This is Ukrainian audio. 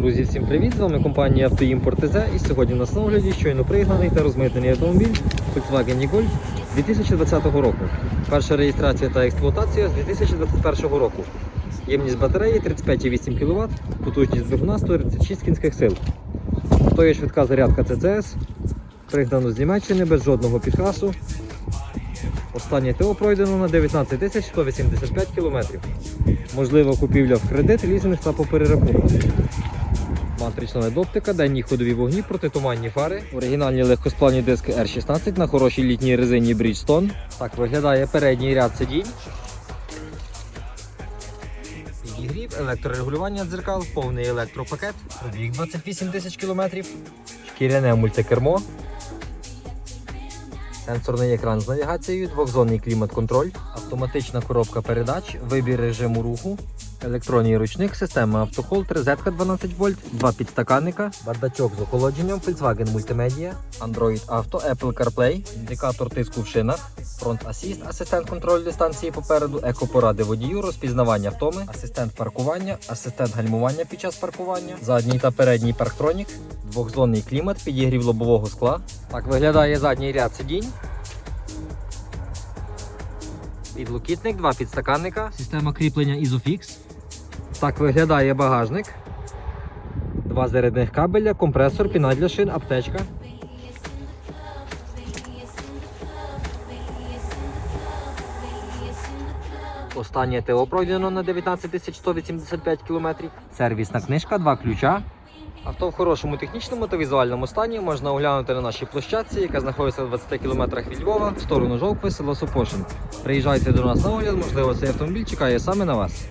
Друзі, всім привіт! З вами компанія Автоімпорт ТЗ і сьогодні у нас на огляді щойно пригнаний та розмитнений автомобіль Volkswagen e-Golf 2020 року. Перша реєстрація та експлуатація з 2021 року. Ємність батареї 35,8 кВт, потужність двигуна 136 кінських сил. То є швидка зарядка CCS, пригнано з Німеччини без жодного підкрасу. Останнє ТО пройдено на 19 185 км. Можлива купівля в кредит, лізинг та по перерахунку. Матрична LED-оптика, денні ходові вогні, протитуманні фари, оригінальні легкосплавні диски R16 на хорошій літній резині Bridgestone. Так виглядає передній ряд сидінь. Підігрів, електрорегулювання дзеркал, повний електропакет, пробіг 28 тисяч кілометрів, шкіряне мультикермо, сенсорний екран з навігацією, двохзонний клімат-контроль, автоматична коробка передач, вибір режиму руху, електронний ручник, система автохолд, розетка 12 вольт, два підстаканника, бардачок з охолодженням, Volkswagen Multimedia, Android Auto, Apple CarPlay, індикатор тиску в шинах, фронт асіст, асистент контролю дистанції попереду, екопоради водію, розпізнавання втоми, асистент паркування, асистент гальмування під час паркування, задній та передній парктронік, двохзонний клімат, підігрів лобового скла. Так виглядає задній ряд сидінь. Підлокітник, два підстаканника, система кріплення Isofix. Так виглядає багажник. Два зарядних кабеля, компресор, піна для шин, аптечка. Останнє ТО пройдено на 19 185 км. Сервісна книжка, два ключа. Авто в хорошому технічному та візуальному стані можна оглянути на нашій площадці, яка знаходиться в 20 км від Львова, в сторону Жовкви, село Сопошин. Приїжджайте до нас на огляд, можливо, цей автомобіль чекає саме на вас.